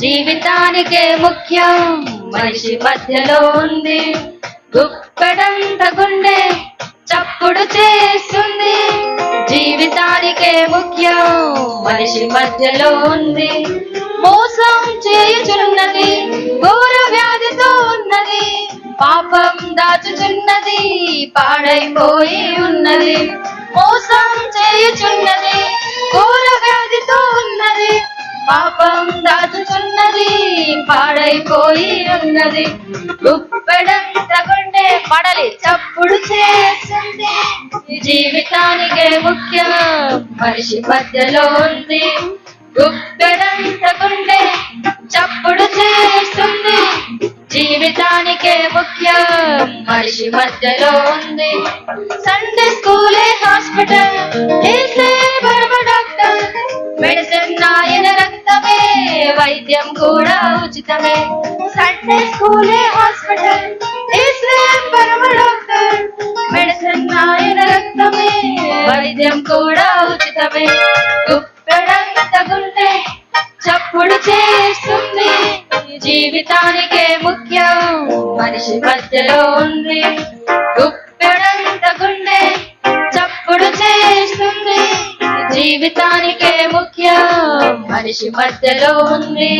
జీవితానికే ముఖ్యం మనిషి మధ్యలో ఉంది. గుప్పెడంత గుండె చప్పుడు చేస్తుంది. జీవితానికే ముఖ్యం మనిషి మధ్యలో ఉంది. మోసం చేయుచున్నది ఘోర వ్యాధితో ఉన్నది. పాపం దాచుచున్నది పాడైపోయి ఉన్నది. మోసం చేయుచున్నది పాపం దాచుచున్నది పాడైపోయి ఉన్నది. గుప్పెడంత గుండె పడలి చప్పుడు చేస్తుంది జీవితానికే ముఖ్యం మనిషి మధ్యలో ఉంది. గుప్పెడంత చప్పుడు చేస్తుంది జీవితానికే ముఖ్యం మనిషి మధ్యలో ఉంది. సండే స్కూలే హాస్పిటల్ డాక్టర్ మెడిసిన్ వైద్యం కూడా ఉచితమే. సండే స్కూలే హాస్పిటల్ పరమ డాక్టర్ మెడిసిన్ ఆయన రక్తమే. వైద్యం కూడా ఉచితమే. గుప్పెడంత గుండె చప్పుడు చేస్తుంది. జీవితానికే ముఖ్యం మనిషి మధ్యలో ఉంది. గుప్పెడంత గుండె జీవితానికే ముఖ్యం. మనిషి మధ్యలో ఉంది.